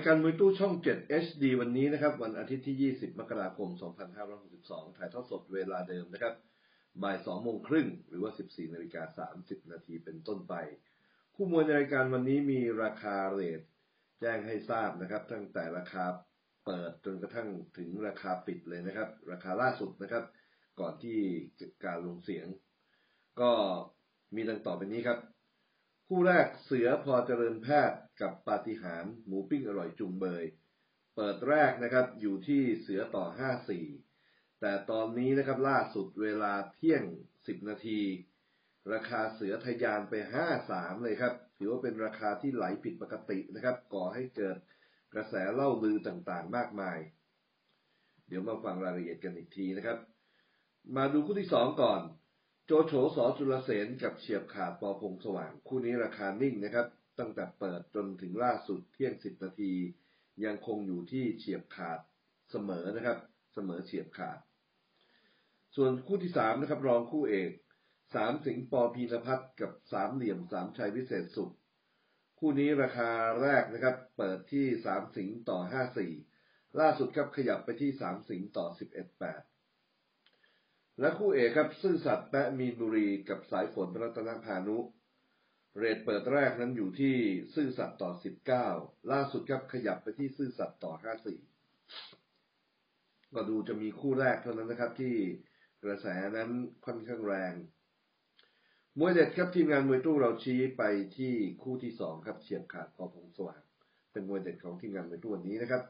ายการมวยตู้ช่อง 7 HD วันนี้นะครับ วันอาทิตย์ที่ 20 มกราคม 2562 ถ่ายทอดสดเวลาเดิมนะครับ บ่าย 2 โมงครึ่ง หรือว่า 14 นาฬิกา 30 นาทีเป็นต้นไป คู่มวยในรายการวันนี้มีราคาเรทแจ้งให้ทราบนะครับ ตั้งแต่ราคาเปิดจนกระทั่งถึงราคาปิดเลยนะครับ ราคาล่าสุดนะครับ ก่อนที่การลงเสียง ก็มีดังต่อไปนี้ครับ คู่แรกเสือพอเจริญแพทย์ กับปาฏิหาริย์หมูปิ้งอร่อยจุงเบย เปิดแรกนะครับอยู่ที่เสือต่อ 54 แต่ตอนนี้นะครับล่าสุดเวลาเที่ยง 10 นาที ราคาเสือทะยานไป 53 เลยครับ ถือว่าเป็นราคาที่ไหลผิดปกตินะครับ ก่อให้เกิดกระแสเล่าลือต่างๆ มากมาย เดี๋ยวมาฟังรายละเอียดกันอีกทีนะครับ มาดูคู่ที่สองก่อน โจโฉสอจุลเสนกับเฉียบขาดปอพงสว่าง คู่นี้ราคานิ่งนะครับ ตั้งแต่เปิดจนถึงล่าสุดเที่ยง10นาที ยังคงอยู่ที่เฉียบขาดเสมอนะครับ เสมอเฉียบขาด ส่วนคู่ที่สามนะครับ รองคู่เอกสามสิงห์ปอพีรพัฒน์กับสามเหลี่ยมสามชัยวิเศษสุข คู่นี้ราคาแรกนะครับ เปิดที่สามสิงห์ต่อห้าสี่ล่าสุดครับขยับไปที่สามสิงห์ต่อสิบเอ็ดแปดและคู่เอกครับซื่อสัตย์แปะมีนบุรีกับสายฝนรัตนพานุ เรทเปิดแรกนั้นอยู่ที่ซื่อสัตย์ต่อสิบเก้าล่าสุดครับขยับไปที่ซื่อสัตย์ต่อห้าสี่ก็ดูจะมีคู่แรกเท่านั้นนะครับ ที่กระแสนั้นค่อนข้างแรง มวยเด็ดครับทีมงานมวยตู้เราชี้ไปที่คู่ที่สองครับเฉียบขาดพอพงสว่างเป็นมวยเด็ดของทีมงานมวยตู้วันนี้นะครับ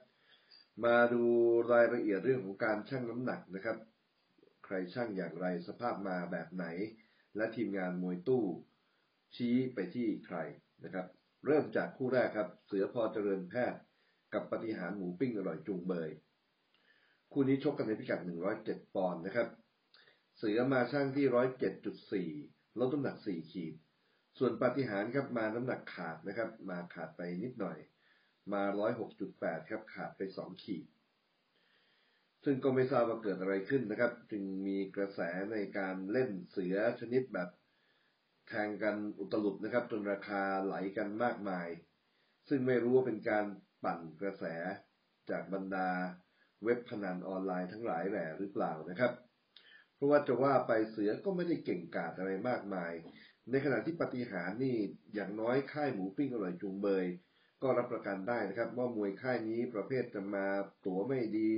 มาดูรายละเอียดเรื่องของการชั่งน้ำหนักนะครับ ใครชั่งอย่างไรสภาพมาแบบไหน และทีมงานมวยตู้ ชี้ไปที่ใครนะครับ เริ่มจากคู่แรกครับ เสือพอเจริญแพทย์กับปฏิหารหมูปิ้งอร่อยจุงเบย คู่นี้ชกกันในพิกัด 107 ปอนด์นะครับ เสือมาช่างที่ 107.4 ลดน้ำหนัก 4 ขีด ส่วนปฏิหารครับมาน้ำหนักขาดนะครับ มาขาดไปนิดหน่อย มา 106.8 ครับขาดไป 2 ขีด ซึ่งก็ไม่ทราบว่าเกิดอะไรขึ้นนะครับ จึงมีกระแสในการเล่นเสือชนิดแบบ แทงกันอุตลุดนะครับ จนราคาไหลกันมากมาย ซึ่งไม่รู้ว่าเป็นการปั่นกระแสจากบรรดาเว็บพนันออนไลน์ทั้งหลายแหล่หรือเปล่านะครับ เพราะว่าจะว่าไปเสือก็ไม่ได้เก่งกาจอะไรมากมาย ในขณะที่ปฏิหารนี่อย่างน้อยค่ายหมูปิ้งอร่อยจุงเบย ก็รับประกันได้นะครับ ว่ามวยค่ายนี้ประเภทจะมาตั๋วไม่ดี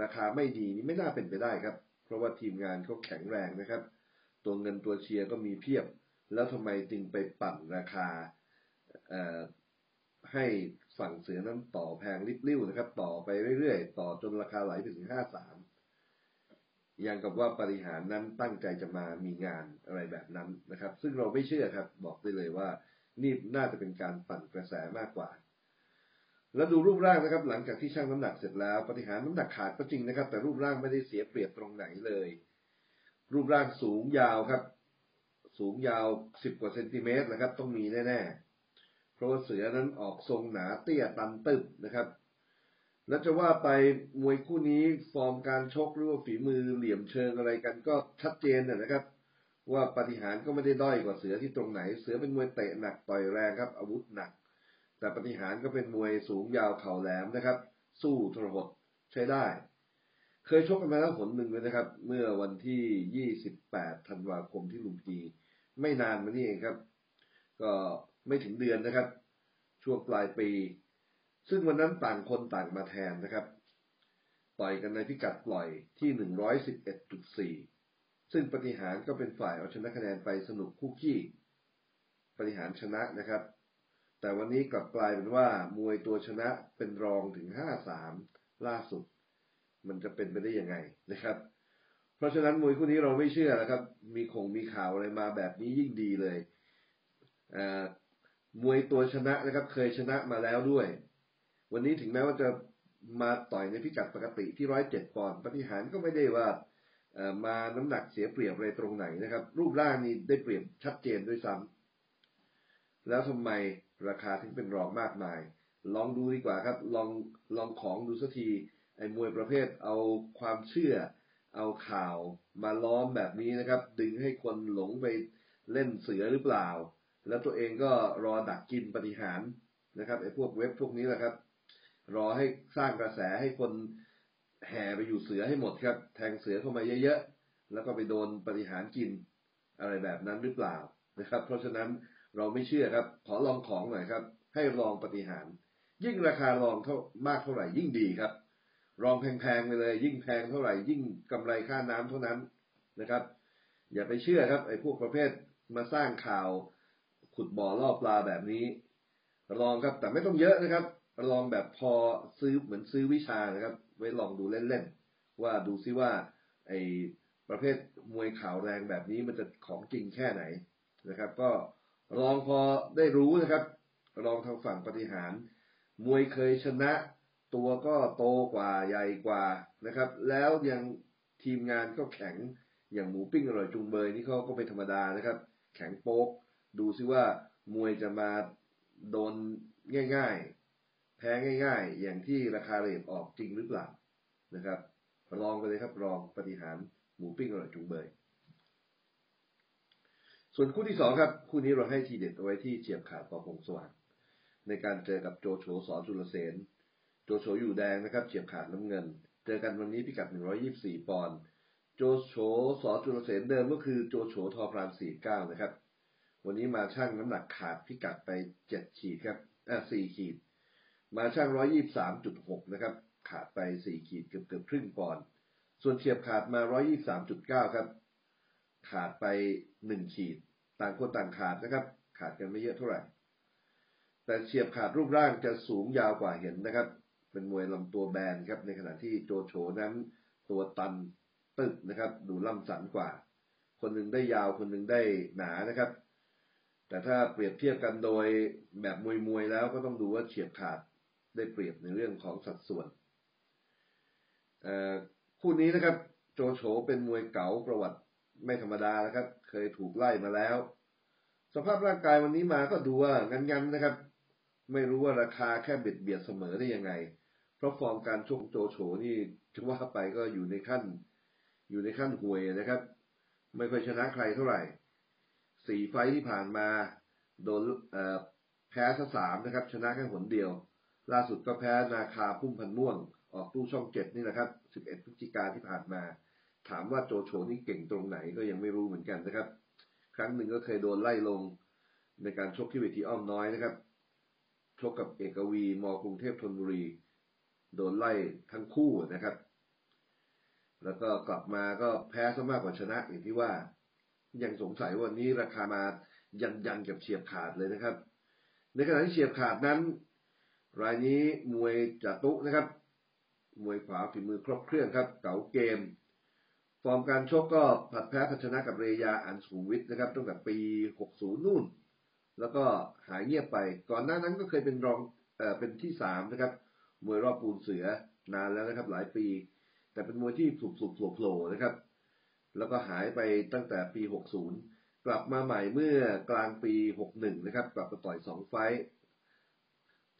ราคาไม่ดีนี่ไม่น่าเป็นไปได้ครับ เพราะว่าทีมงานเขาแข็งแรงนะครับ ตัวเงินตัวเชียร์ก็มีเพียบ แล้วทำไมจึงไปปั่นราคาให้ฝั่งเสือนั้นต่อแพงริบลิ่วนะครับ ต่อไปเรื่อยๆ ต่อจนราคาไหลไปถึงห้าสามอย่างกับว่าปริหารนั้นตั้งใจจะมามีงานอะไรแบบนั้นนะครับ ซึ่งเราไม่เชื่อครับ บอกได้เลยว่า นี่น่าจะเป็นการปั่นกระแสมากกว่า แล้วดูรูปร่างนะครับ หลังจากที่ชั่งน้ำหนักเสร็จแล้วปฏิหารน้ำหนักขาดก็จริงนะครับ แต่รูปร่างไม่ได้เสียเปรียบตรงไหนเลย รูปร่างสูงยาวครับ สูงยาวสิบกว่าเซนติเมตรนะครับ ต้องมีแน่ๆ เพราะว่าเสือนั้นออกทรงหนาเตี้ยตันตึบนะครับ แล้วจะว่าไปมวยคู่นี้ฟอร์มการชกหรือว่าฝีมือเหลี่ยมเชิงอะไรกันก็ชัดเจนนะครับ ว่าปฏิหารก็ไม่ได้ด้อยกว่าเสือที่ตรงไหน เสือเป็นมวยเตะหนักต่อยแรงครับ อาวุธหนัก แต่ปฏิหารก็เป็นมวยสูงยาวเข่าแหลมนะครับ สู้ทรหดใช้ได้เคยชกกันมาแล้วหนึ่งเลยนะครับ เมื่อวันที่ 28 ธันวาคมที่ลุมพินี ไม่นานมานี่เองครับ ก็ไม่ถึงเดือนนะครับ ช่วงปลายปี ซึ่งวันนั้นต่างคนต่างมาแทนนะครับต่อยกันในพิกัดปล่อยที่ 111.4 ซึ่งปฏิหารก็เป็นฝ่ายเอาชนะคะแนนไปสนุกคู่ขี้ ปฏิหารชนะนะครับ แต่วันนี้กลับกลายเป็นว่ามวยตัวชนะเป็นรองถึง 5-3 ล่าสุด มันจะเป็นไปได้ยังไงนะครับ เพราะฉะนั้นมวยคู่นี้เราไม่เชื่อนะครับ มีคงมีข่าวอะไรมาแบบนี้ยิ่งดีเลยมวยตัวชนะนะครับ เคยชนะมาแล้วด้วย วันนี้ถึงแม้ว่าจะมาต่อยในพิกัดปกติที่ร้อยเจ็ดปอนด์ปฏิหารก็ไม่ได้ว่ามาน้ำหนักเสียเปรียบอะไรตรงไหนนะครับ รูปร่างนี้ได้เปรียบชัดเจนด้วยซ้ำแล้วทำไมราคาถึงเป็นรองมากมาย ลองดูดีกว่าครับ ลองลองของดูสักทีไอ้มวยประเภทเอาความเชื่อ เอาข่าวมาล้อมแบบนี้นะครับ ดึงให้คนหลงไปเล่นเสือหรือเปล่า แล้วตัวเองก็รอดักกินปฏิหารนะครับไอ้พวกเว็บพวกนี้แหละครับ รอให้สร้างกระแสให้คนแห่ไปอยู่เสือให้หมดครับ แทงเสือเข้ามาเยอะๆแล้วก็ไปโดนปฏิหารกินอะไรแบบนั้นหรือเปล่านะครับ เพราะฉะนั้นเราไม่เชื่อครับ ขอลองของหน่อยครับ ให้ลองปฏิหาร ยิ่งราคาลองเท่ามากเท่าไหร่ยิ่งดีครับ รองแพงๆไปเลย ยิ่งแพงเท่าไหร่ยิ่งกำไรค่าน้ำเท่านั้นนะครับ อย่าไปเชื่อครับไอ้พวกประเภทมาสร้างข่าวขุดบ่อล่อปลาแบบนี้ลองครับ แต่ไม่ต้องเยอะนะครับ ลองแบบพอซื้อเหมือนซื้อวิชานะครับ ไว้ลองดูเล่นๆว่าดูซิว่า ไอ้ประเภทมวยข่าวแรงแบบนี้มันจะของจริงแค่ไหนนะครับ ก็ลองพอได้รู้นะครับ ลองทางฝั่งปฏิหารมวยเคยชนะ ตัวก็โตกว่าใหญ่กว่านะครับ แล้วยังทีมงานก็แข็งอย่างหมูปิ้งอร่อยจุงเบยนี่เขาก็เป็นธรรมดานะครับ แข็งโป๊กดูซิว่ามวยจะมาโดนง่ายๆ แพ้ง่าย ๆ อย่างที่ราคาเรทออกจริงหรือเปล่านะครับลองไปเลยครับลองปฏิหารหมูปิ้งอร่อยจุงเบยส่วนคู่ที่สองครับ คู่นี้เราให้ทีเด็ดเอาไว้ที่เฉียบขาดปอพงสว่างในการเจอกับโจโฉสอนจุลเสน โจโฉอยู่แดงนะครับเฉียบขาดน้ำเงิน เจอกันวันนี้พิกัด 124 ปอนด์โจโฉสอจุลเสนเดิมก็คือโจโฉทอพราม49 นะครับ วันนี้มาชั่งน้ำหนักขาดพิกัดไป 7 ขีดครับอ่า4ขีด มาชั่ง123.6 นะครับ ขาดไป 4 ขีดเกือบเกือบครึ่งปอนด์ส่วนเฉียบขาดมา 123.9 ครับ ขาดไป 1 ขีด ต่างคนต่างขาดนะครับ ขาดกันไม่เยอะเท่าไหร่ แต่เฉียบขาดรูปร่างจะสูงยาวกว่าเห็นนะครับ เป็นมวยลำตัวแบนครับ ในขณะที่โจโฉนั้นตัวตันตึกนะครับ ดูล่ำสันกว่า คนหนึ่งได้ยาวคนหนึ่งได้หนานะครับ แต่ถ้าเปรียบเทียบกันโดยแบบมวยมวยแล้วก็ต้องดูว่าเฉียบขาดได้เปรียบในเรื่องของสัดส่วนคู่นี้นะครับโจโฉเป็นมวยเก๋าประวัติไม่ธรรมดานะครับ เคยถูกไล่มาแล้ว สภาพร่างกายวันนี้มาก็ดูว่างันๆนะครับ ไม่รู้ว่าราคาแค่เบียดเบียดเสมอได้ยังไง ราะฟอร์มการชกโจโฉนี่จะว่าไปก็อยู่ในขั้น อยู่ในขั้นห่วยนะครับ ไม่ค่อยชนะใครเท่าไหร่สี่ไฟที่ผ่านมาโดนแพ้ซะสามนะครับ ชนะแค่หนเดียว ล่าสุดก็แพ้นาคาพุ่มพันม่วง ออกตู้ช่องเจ็ดนี่แหละครับสิบเอ็ดพฤศจิกาที่ผ่านมา ถามว่าโจโฉนี่เก่งตรงไหนก็ยังไม่รู้เหมือนกันนะครับ ครั้งหนึ่งก็เคยโดนไล่ลงในการชกที่เวทีอ้อมน้อยนะครับชกกับเอกวีมกรุงเทพธนบุรี โดนไล่ทั้งคู่นะครับ แล้วก็กลับมาก็แพ้ซะมากกว่าชนะอย่างที่ว่า ยังสงสัยว่านี้ราคามายันยันกับเฉียบขาดเลยนะครับ ในขณะที่เฉียบขาดนั้น รายนี้มวยจตุนะครับ มวยขวาฝีมือครบเครื่องครับ เก๋าเกม ฟอร์มการชกก็ผัดแพ้ผัชนะกับเรยาอันสูวิทย์นะครับตั้งแต่ปี 60 นู่น แล้วก็หายเงียบไป ก่อนหน้านั้นก็เคยเป็นรองเอ่อเป็นที่สามนะครับ มวยรอบปูนเสือนานแล้วนะครับ หลายปี แต่เป็นมวยที่สุบสุบโผล่นะครับ แล้วก็หายไปตั้งแต่ปี 60 กลับมาใหม่เมื่อกลางปี 61 นะครับ กลับมาต่อย 2 ไฟ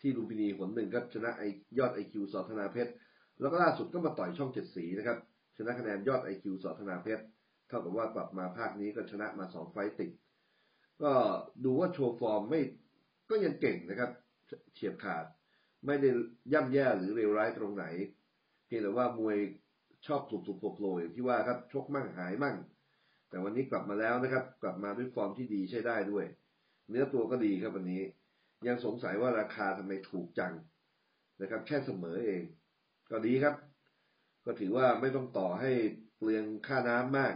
ที่ลูพินีผลหนึ่งครับชนะไอยอดไอคิวสอธนาเพชรแล้วก็ล่าสุดก็มาต่อยช่องเจ็ดสีนะครับ ชนะคะแนนยอดไอคิวสอธนาเพชรเท่ากับว่ากลับมาภาคนี้ก็ชนะมาสองไฟติดก็ดูว่าโชว์ฟอร์มไม่ก็ยังเก่งนะครับ เฉียบขาด ไม่ได้ย่ำแย่หรือเลวร้ายตรงไหน เพียงแต่ว่ามวยชอบถูกถูกโผล่อย่างที่ว่าครับชกมั่งหายมั่ง แต่วันนี้กลับมาแล้วนะครับ กลับมาด้วยฟอร์มที่ดีใช้ได้ด้วย เนื้อตัวก็ดีครับวันนี้ ยังสงสัยว่าราคาทำไมถูกจังนะครับ แค่เสมอเอง ก็ดีครับ ก็ถือว่าไม่ต้องต่อให้เปลืองค่าน้ำมาก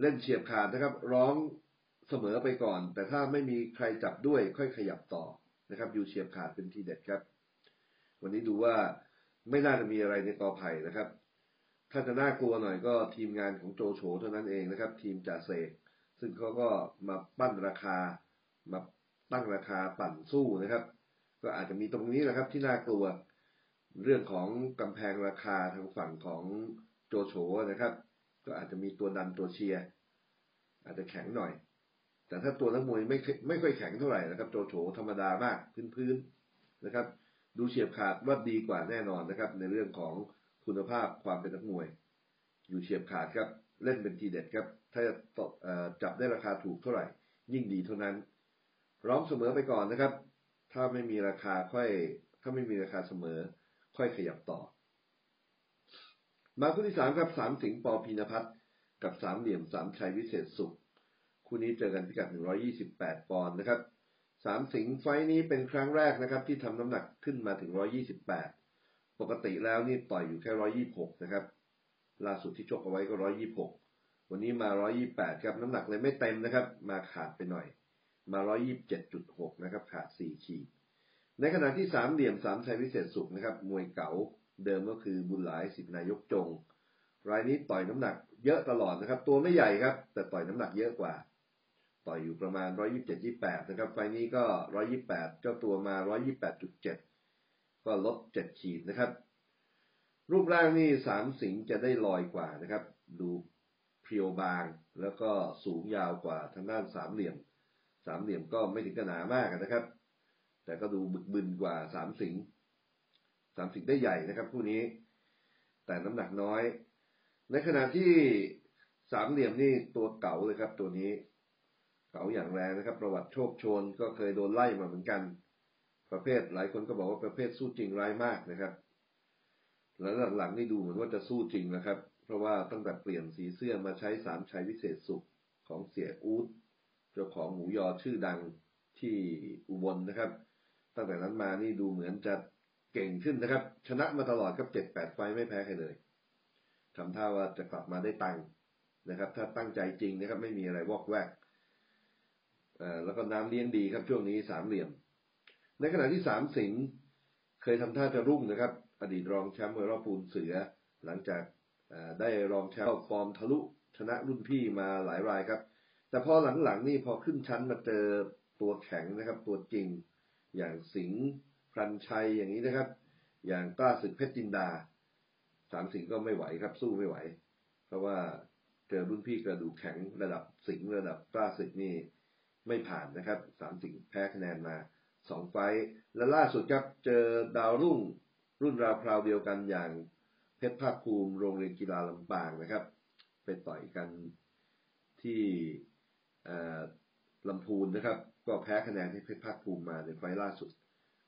เล่นเฉียบขาดนะครับ ร้องเสมอไปก่อน แต่ถ้าไม่มีใครจับด้วยค่อยขยับต่อนะครับอยู่เฉียบขาดเป็นทีเด็ดครับ วันนี้ดูว่าไม่น่าจะมีอะไรในกอไผ่นะครับ ถ้าจะน่ากลัวหน่อยก็ทีมงานของโจโฉเท่านั้นเองนะครับ ทีมจ่าเสกซึ่งเขาก็มาปั้นราคามาตั้งราคาปั่นสู้นะครับ ก็อาจจะมีตรงนี้แหละครับ ที่น่ากลัวเรื่องของกำแพงราคาทางฝั่งของโจโฉนะครับ ก็อาจจะมีตัวดันตัวเชียร์อาจจะแข็งหน่อย แต่ถ้าตัวนักมวยไม่ไม่ค่อยแข็งเท่าไหร่นะครับ โจโฉธรรมดามากพื้นๆนะครับ ดูเฉียบขาดว่าดีกว่าแน่นอนนะครับ ในเรื่องของคุณภาพความเป็นนักมวย อยู่เฉียบขาดครับ เล่นเป็นทีเด็ดครับ ถ้าจับได้ราคาถูกเท่าไหร่ ยิ่งดีเท่านั้น ร้องเสมอไปก่อนนะครับ ถ้าไม่มีราคาค่อย ถ้าไม่มีราคาเสมอ ค่อยขยับต่อ มาคู่ที่สามครับสามสิงปอพีนพัฒน์กับสามเหลี่ยมสามชัยวิเศษสุข คู่นี้เจอกันพิกัด 128 ปอนด์นะครับ สามสิงไฟนี้เป็นครั้งแรกนะครับ ที่ทำน้ำหนักขึ้นมาถึง128ปดปกติแล้วนี่ต่อยอยู่แค่126นะครับ ล่าสุดที่ชกเอาไว้ก็126วันนี้มา128ครับ น้ำหนักเลยไม่เต็มนะครับ มาขาดไปหน่อย มา127.6นะครับ ขาด4ขีด ในขณะที่สามเหลี่ยมสามชัยวิเศษสุขนะครับ มวยเก๋าเดิมก็คือบุญหลายสิทธินายกจง รายนี้ต่อยน้ำหนักเยอะตลอดนะครับ ตัวไม่ใหญ่ครับ แต่ต่อยน้ำหนักเยอะกว่า ต่อยอยู่ประมาณ 127 28 นะครับ ไฟนี้ก็ 128 เจ้าตัวมา 128.7 ก็ลด7ขีดนะครับ รูปร่างนี่สามสิงจะได้ลอยกว่านะครับ ดูเพียวบางแล้วก็สูงยาวกว่าทางด้านสามเหลี่ยม สามเหลี่ยมก็ไม่ถึงกระหนามากนะครับ แต่ก็ดูบึกบึนกว่าสามสิงสามสิงได้ใหญ่นะครับคู่นี้ แต่น้ำหนักน้อย ในขณะที่สามเหลี่ยมนี่ตัวเก่าเลยครับตัวนี้ เก่าอย่างแรงนะครับ ประวัติโชคชนก็เคยโดนไล่มาเหมือนกัน ประเภทหลายคนก็บอกว่าประเภทสู้จริงร้ายมากนะครับ แล้วหลังๆนี่ดูเหมือนว่าจะสู้จริงนะครับ เพราะว่าตั้งแต่เปลี่ยนสีเสื้อมาใช้สามชัยวิเศษสุขของเสียอูดเจ้าของหมูยอชื่อดังที่อุบลนะครับ ตั้งแต่นั้นมานี่ดูเหมือนจะเก่งขึ้นนะครับ ชนะมาตลอดกับเจ็ดแปดไฟไม่แพ้ใครเลยทำท่าว่าจะกลับมาได้ตังค์นะครับ ถ้าตั้งใจจริงนะครับ ไม่มีอะไรวอกแวก แล้วก็น้ำเลี้ยงดีครับช่วงนี้สามเหลี่ยม ในขณะที่สามสิงเคยทำท่าจะรุ่งนะครับ อดีตรองแชมป์มวยรอบปูนเสือ หลังจากได้รองแชมป์ฟอร์มทะลุชนะรุ่นพี่มาหลายรายครับ แต่พอหลังๆนี่พอขึ้นชั้นมาเจอตัวแข็งนะครับ ตัวจริงอย่างสิงห์พรันชัยอย่างนี้นะครับ อย่างกล้าศึกเพชรจินดา สามสิงห์ก็ไม่ไหวครับ สู้ไม่ไหว เพราะว่าเจอรุ่นพี่กระดูกแข็งระดับสิงห์ระดับกล้าศึกนี่ ไม่ผ่านนะครับสามสิงแพ้คะแนนมาสองไฟและล่าสุดครับเจอดาวรุ่งรุ่นราวคราวเดียวกันอย่างเพชรภาคภูมิโรงเรียนกีฬาลำปางนะครับไปต่อยกันที่ลำพูนนะครับ ก็แพ้คะแนนให้เพชรภาคภูมิมาในไฟล่าสุด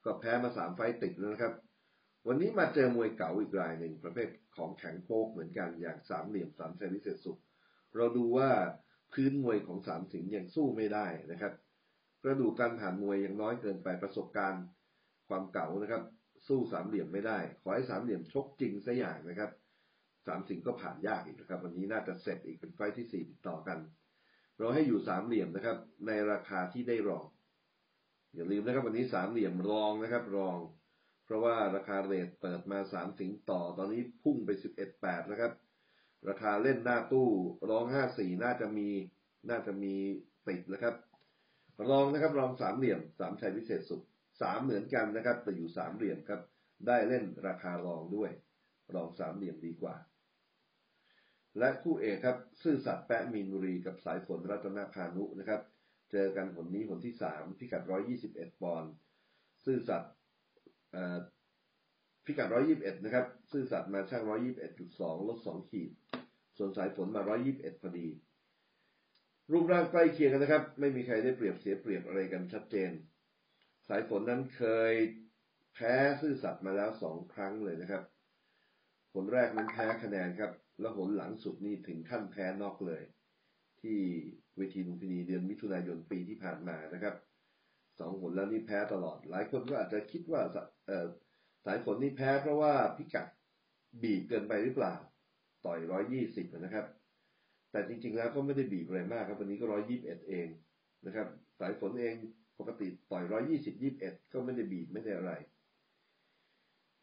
ก็แพ้มาสามไฟติดแล้วนะครับ วันนี้มาเจอมวยเก่าอีกรายหนึ่งประเภทของแข็งโป๊กเหมือนกันอย่างสามเหลี่ยมสามเซนวิเศษสุข เราดูว่า พื้นมวยของสามสิงห์ยังสู้ไม่ได้นะครับ กระดูกการผ่านมวยยังน้อยเกินไปประสบการณ์ความเก่านะครับ สู้สามเหลี่ยมไม่ได้ ขอให้สามเหลี่ยมชกจริงสัอย่างนะครับ สามสิงห์ก็ผ่านยากอีกนะครับ วันนี้น่าจะเสร็จอีกเป็นไฟที่สี่ติดต่อกัน เราให้อยู่สามเหลี่ยมนะครับ ในราคาที่ได้รอง อย่าลืมนะครับ วันนี้สามเหลี่ยมรองนะครับรอง เพราะว่าราคาเรทเปิดมาสามสิงต่อตอนนี้พุ่งไปสิบเอ็ดแปดนะครับ ราคาเล่นหน้าตู้รองห้าสี่น่าจะมีน่าจะมีติดนะครับ รองนะครับรองสามเหลี่ยมสามชัยพิเศษสุดสามเหมือนกันนะครับ แต่อยู่สามเหลี่ยมครับ ได้เล่นราคารองด้วย รองสามเหลี่ยมดีกว่า และคู่เอกครับ ซื่อสัตย์แปะมีนบุรีกับสายฝนรัตนพานุนะครับ เจอกันผลนี้ผลที่สามพิกัดร้อยยี่สิบเอ็ดปอนด์ซื่อสัตย์พิกัดร้อยยี่สิบเอ็ดนะครับ ซื่อสัตย์มาช่างร้อยยี่สิบเอ็ดจุดสองลดสองขีด ส่วนสายฝนมาร้อยิบเอ็ดพอดี รูปร่างใกล้เคียงกันนะครับ ไม่มีใครได้เปรียบเสียเปรียบอะไรกันชัดเจน สายฝนนั้นเคยแพ้ซื่อสัตย์มาแล้วสองครั้งเลยนะครับผลแรกนั้นแพ้คะแนนครับ แล้วผลหลังสุดนี่ถึงขั้นแพ้นอกเลย ที่เวทีลุมพินีเดือนมิถุนายนปีที่ผ่านมานะครับสองผลแล้วนี่แพ้ตลอด หลายคนก็อาจจะคิดว่าสายฝนนี่แพ้เพราะว่าพิกัดบีบเกินไปหรือเปล่า ต่อยร้อยยี่สิบนะครับ แต่จริง ๆ แล้วก็ไม่ได้บีบอะไรมากครับ วันนี้ก็ร้อยยี่สิบเอ็ดเองนะครับ สายฝนเองปกติต่อยร้อยยี่สิบยี่บเอ็ดก็ไม่ได้บีบไม่ได้อะไร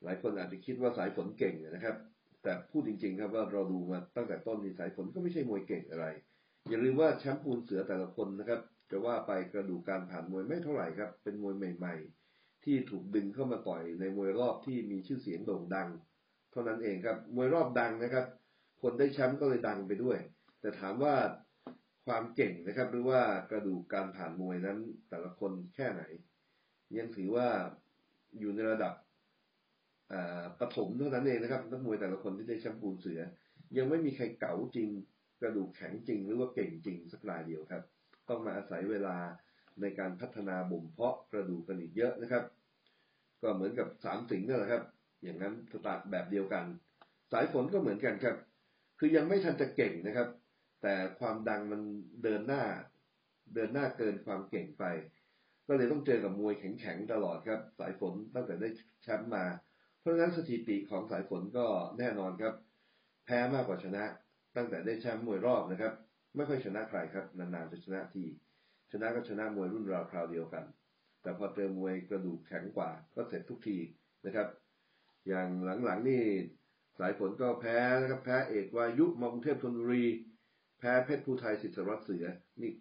หลายคนอาจจะคิดว่าสายฝนเก่งนะครับ แต่พูดจริง ๆ ครับว่าเราดูมาตั้งแต่ต้นนี่สายฝนก็ไม่ใช่มวยเก่งอะไร อย่าลืมว่าแชมป์ปูนเสือแต่ละคนนะครับ จะว่าไปกระดูกการผ่านมวยไม่เท่าไหร่ครับ เป็นมวยใหม่ ๆ ที่ถูกดึงเข้ามาต่อยในมวยรอบที่มีชื่อเสียงโด่งดัง เท่านั้นเองครับ มวยรอบดังนะครับ คนได้แชมป์ก็เลยดังไปด้วย แต่ถามว่าความเก่งนะครับ หรือว่ากระดูกการผ่านมวยนั้น แต่ละคนแค่ไหน ยังถือว่าอยู่ในระดับปฐมเท่านั้นเองนะครับนักมวยแต่ละคนที่ได้แชมป์ปูนเสือ ยังไม่มีใครเก๋าจริง กระดูกแข็งจริง หรือว่าเก่งจริงสักรายเดียวครับ ต้องมาอาศัยเวลาในการพัฒนาบ่มเพาะกระดูกกันอีกเยอะนะครับ ก็เหมือนกับสามสิงห์นั่นแหละครับ อย่างนั้นสตาร์แบบเดียวกัน สายฝนก็เหมือนกันครับ คือยังไม่ทันจะเก่งนะครับ แต่ความดังมันเดินหน้า เดินหน้าเกินความเก่งไป ก็เลยต้องเจอกับมวยแข็งๆตลอดครับ สายฝนตั้งแต่ได้แชมป์มา เพราะฉะนั้นสถิติของสายฝนก็แน่นอนครับ แพ้มากกว่าชนะ ตั้งแต่ได้แชมป์มวยรอบนะครับ ไม่ค่อยชนะใครครับนานๆจะชนะทีชนะก็ชนะมวยรุ่นราวคราวเดียวกัน แต่พอเจอมวยกระดูกแข็งกว่าก็เสร็จทุกทีนะครับ อย่างหลังๆนี่ สายฝนก็แพ้นะครับแพ้เอกวายุมองเทพธนบุรี แพ้เพชรภูไทยสิทธิรัตเสือนี่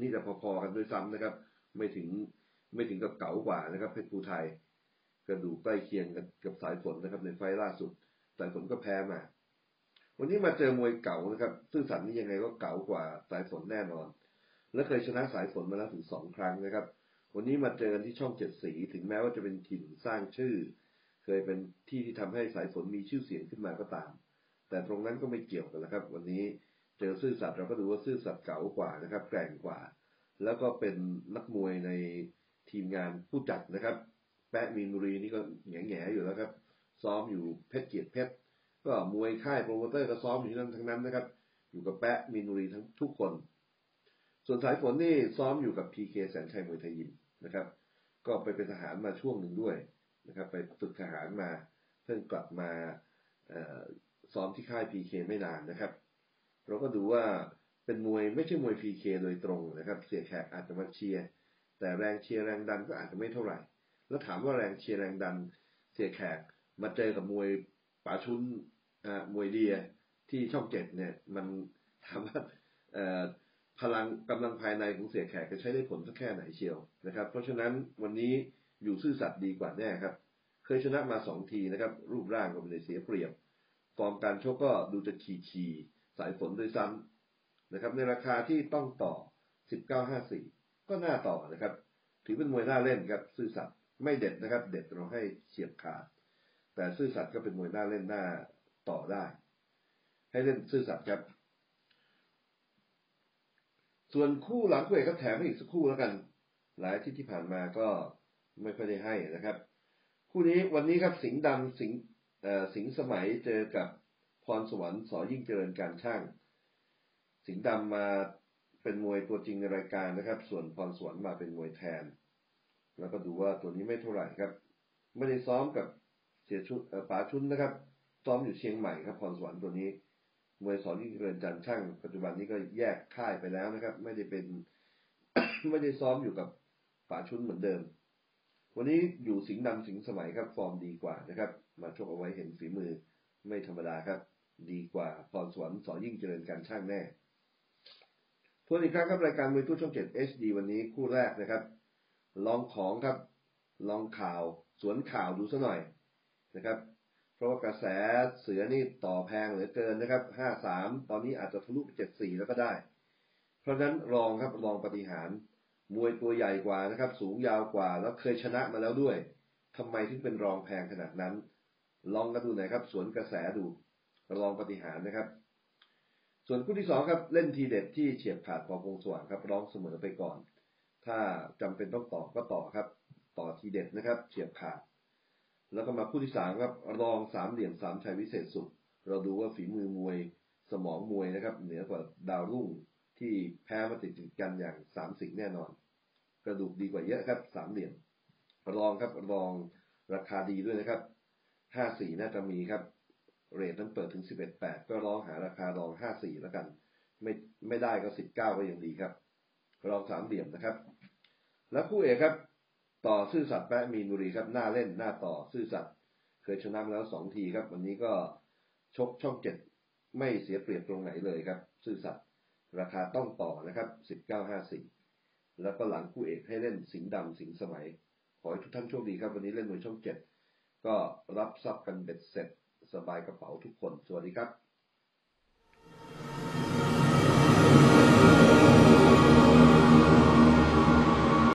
นี่จะพอๆกันด้วยซ้ำนะครับ ไม่ถึงไม่ถึงกับเก๋ากว่านะครับ เพชรภูไทยกระดูกใกล้เคียงกันกับสายฝนนะครับ ในไฟล่าสุด สายฝนก็แพ้มา วันนี้มาเจอมวยเก่านะครับ ซึ่งสันนี้ยังไงก็เก่ากว่าสายฝนแน่นอน และเคยชนะสายฝนมาแล้วถึงสองครั้งนะครับ วันนี้มาเจอกันที่ช่องเจ็ดสี ถึงแม้ว่าจะเป็นถิ่นสร้างชื่อ เคยเป็นที่ที่ทำให้สายฝนมีชื่อเสียงขึ้นมาก็ตาม แต่ตรงนั้นก็ไม่เกี่ยวกันแล้วครับ วันนี้เจอซื่อสัตย์เราก็ดูว่าซื่อสัตย์เก่ากว่านะครับ แกร่งกว่า แล้วก็เป็นนักมวยในทีมงานผู้จัดนะครับ แปะมีนบุรีนี่ก็แง่แง่ๆอยู่แล้วครับ ซ้อมอยู่เพชรเกียรติเพชรก็มวยค่ายโปรโมเตอร์ก็ซ้อมอยู่ที่นั่นทั้งนั้นนะครับ อยู่กับแปะมีนบุรีทั้งทุกคน ส่วนสายฝนนี่ซ้อมอยู่กับพีเคแสนชัยมวยไทยยิมนะครับ ก็ไปเป็นทหารมาช่วงหนึ่งด้วย นะครับ ไปฝึกทหารมา เพิ่งกลับมาซ้อมที่ค่ายพีเคไม่นานนะครับ เราก็ดูว่าเป็นมวยไม่ใช่มวยพีเคโดยตรงนะครับ เสียแขกอาจจะมาเชียร์แต่แรงเชียร์แรงดันก็อาจจะไม่เท่าไหร่ แล้วถามว่าแรงเชียร์แรงดัน เสียแขกมาเจอกับมวยป๋าชุนมวยเดียที่ช่องเจ็ดเนี่ย มันถามว่าพลังกำลังภายในของเสียแขกจะใช้ได้ผลสักแค่ไหนเชียวนะครับ เพราะฉะนั้นวันนี้ อยู่ซื่อสัตย์ดีกว่าแน่ครับ เคยชนะมาสองทีนะครับ รูปร่างก็ไม่ได้เสียเปรียบ ฟอร์มการชกก็ดูจะขี่ขี่สายฝนด้วยซ้ำนะครับ ในราคาที่ต้องต่อ 19.54 ก็น่าต่อนะครับ ถือเป็นมวยน่าเล่นครับ ซื่อสัตย์ไม่เด็ดนะครับ เด็ดเราให้เฉียบขาด แต่ซื่อสัตย์ก็เป็นมวยน่าเล่นน่าต่อได้ ให้เล่นซื่อสัตย์ครับ ส่วนคู่หลังคู่เอกก็แถมให้อีกสักคู่แล้วกัน หลายที่ที่ผ่านมาก็ ไม่ค่อยได้ให้นะครับ คู่นี้วันนี้ครับสิงห์ดำสิงห์สิงห์สมัยเจอกับพรสวรรค์สอยิ่งเจริญการช่าง สิงห์ดำมาเป็นมวยตัวจริงในรายการนะครับ ส่วนพรสวรรค์มาเป็นมวยแทน แล้วก็ดูว่าตัวนี้ไม่เท่าไหร่ครับ ไม่ได้ซ้อมกับเสียชุดป๋าชุนนะครับ ซ้อมอยู่เชียงใหม่ครับพรสวรรค์ตัวนี้มวยสอนยิ่งเจริญจันช่าง ปัจจุบันนี้ก็แยกค่ายไปแล้วนะครับ ไม่ได้เป็น ไม่ได้ซ้อมอยู่กับป๋าชุนเหมือนเดิม วันนี้อยู่สิงห์ดำสิงห์สมัยครับฟอร์มดีกว่านะครับ มาชกเอาไว้เห็นฝีมือไม่ธรรมดาครับ ดีกว่าพรสวรรค์สอนยิ่งเจริญการช่างแน่ทวนอีกครั้งครับรายการมวยตู้ช่องเจ็ด HD วันนี้คู่แรกนะครับ ลองของครับ ลองข่าวสวนข่าวดูซะหน่อยนะครับ เพราะว่ากระแสเสือนี่ต่อแพงเหลือเกินนะครับห้าสามตอนนี้อาจจะทะลุไปเจ็ดสี่แล้วก็ได้ เพราะฉะนั้นรองครับรองปฏิหาร มวยตัวใหญ่กว่านะครับ สูงยาวกว่า แล้วเคยชนะมาแล้วด้วยทำไมถึงเป็นรองแพงขนาดนั้น ลองกันดูหน่อยครับ สวนกระแสดูรองปฏิหารนะครับ ส่วนคู่ที่สองครับ เล่นทีเด็ดที่เฉียบขาดพอพงสว่างครับร้องเสมอไปก่อน ถ้าจำเป็นต้องต่อก็ต่อครับ ต่อทีเด็ดนะครับ เฉียบขาด แล้วก็มาคู่ที่สามครับ รองสามเหลี่ยมสามชัยวิเศษสุดเราดูว่าฝีมือมวยสมองมวยนะครับ เหนือกว่าดาวรุ่ง ที่แพ้มาติดติดกันอย่างสามสิงแน่นอน กระดูกดีกว่าเยอะครับสามเหลี่ยมรองครับรองราคาดีด้วยนะครับห้าสี่น่าจะมีครับ เรทนั้นเปิดถึงสิบเอ็ดแปดก็รองหาราคารองห้าสี่แล้วกัน ไม่ไม่ได้ก็สิบเก้าก็ยังดีครับ รองสามเหลี่ยมนะครับ แล้วคู่เอกครับ ต่อซื่อสัตย์แปะมีนบุรีครับหน้าเล่นหน้าต่อซื่อสัตย์เคยชนะแล้วสองทีครับ วันนี้ก็ชกช่องเจ็ดไม่เสียเปรียบตรงไหนเลยครับ ซื่อสัตย์ ราคาต้องต่อนะครับสิบเก้าห้าสี่แล้วก็หลังคู่เอกให้เล่นสิงห์ดำสิงห์สมัย ขอให้ทุกท่านโชคดีครับ วันนี้เล่นมวยช่องเจ็ดก็รับทรัพย์กันเบ็ดเสร็จ สบายกระเป๋าทุกคน สวัสดีครับ